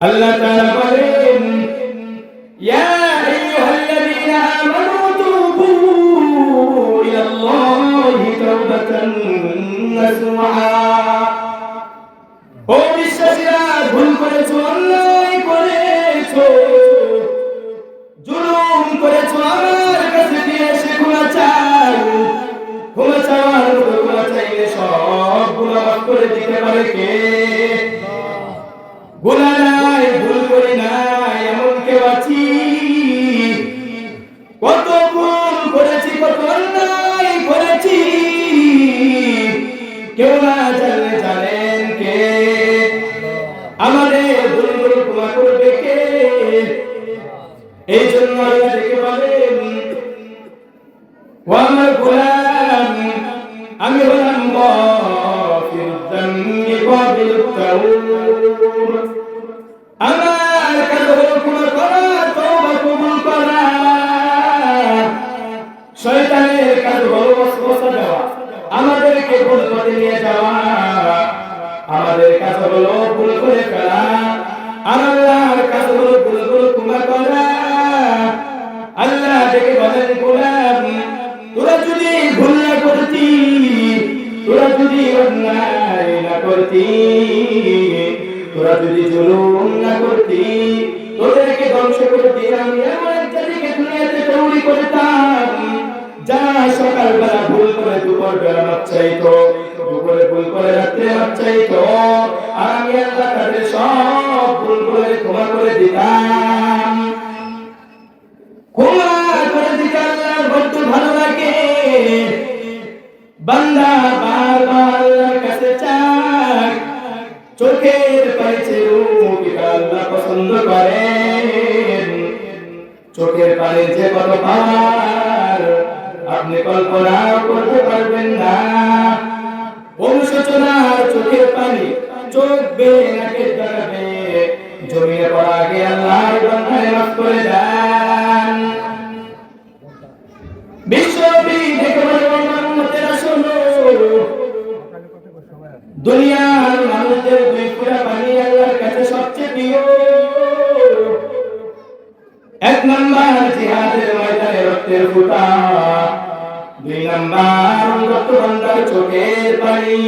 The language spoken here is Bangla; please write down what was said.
আল্লাহ তাআলা বলেন, ইয়া আইয়ুহাল্লাযীনা আমানু তুবু ইলাল্লাহি তাওবাতান নাসুহা ও বিশ্বাসীরা, ভুল করেছ, অন্যায় করেছ, জুলুম করেছ, আমার কাছে দিয়ে এসে ক্ষমা চাও ক্ষমা চাওয়ার মতো ক্ষমা চাইলে সব গুনাহ করে দিতে পারে কে? গুনাহ কেউ না জানলে জানেন কে? আমাদের ভুলগুলো ক্ষমা করবে কে? এই জন্য আল্লাহ ডেকে বলেন ও আমার গোলাম, আমি হলাম আমার হলো ক্ষমা করা, তওবা কবুল করা। শয়তানের দেওয়া আমাদেরকে ভুল পথে নিয়ে যাওয়া। আমাদের কাজ হলো ভুল করে ফেলা। আল্লাহর কাজ হলো ভুলগুলো ক্ষমা করা। আল্লাহ ডেকে বলেন, গোলাম, তোরা যদি ভুল না করতি তোরা যদি অন্যায় না করতি তোরা যদি জুলুম না করতি তোদেরকে ধ্বংস করে দিয়ে আমি এমন একটা দিকে দুনিয়াতে তৈরি করতাম দুপুর বেলা চাইতো, দুপুরে ভুল করে রাত্রে মাছ চাইতো। আমি আল্লাহ তাদের সব ভুল করে ক্ষমা করে দিতাম বারবার কাছে চোখের পাইছে চোখের পানি যে কত পার আপনি কল্পনা করতে পারবেন না। অনুশোচনার চোখের পানি চোখ বেয়ে নাকে জমিয়ে পড়া আল্লাহর মাফ করে দেন। আমার এক নাম্বার জিহাদের ময়দানে রক্তের ফুটা। দুই নাম্বার রক্ত বান্দার চোখের পানি।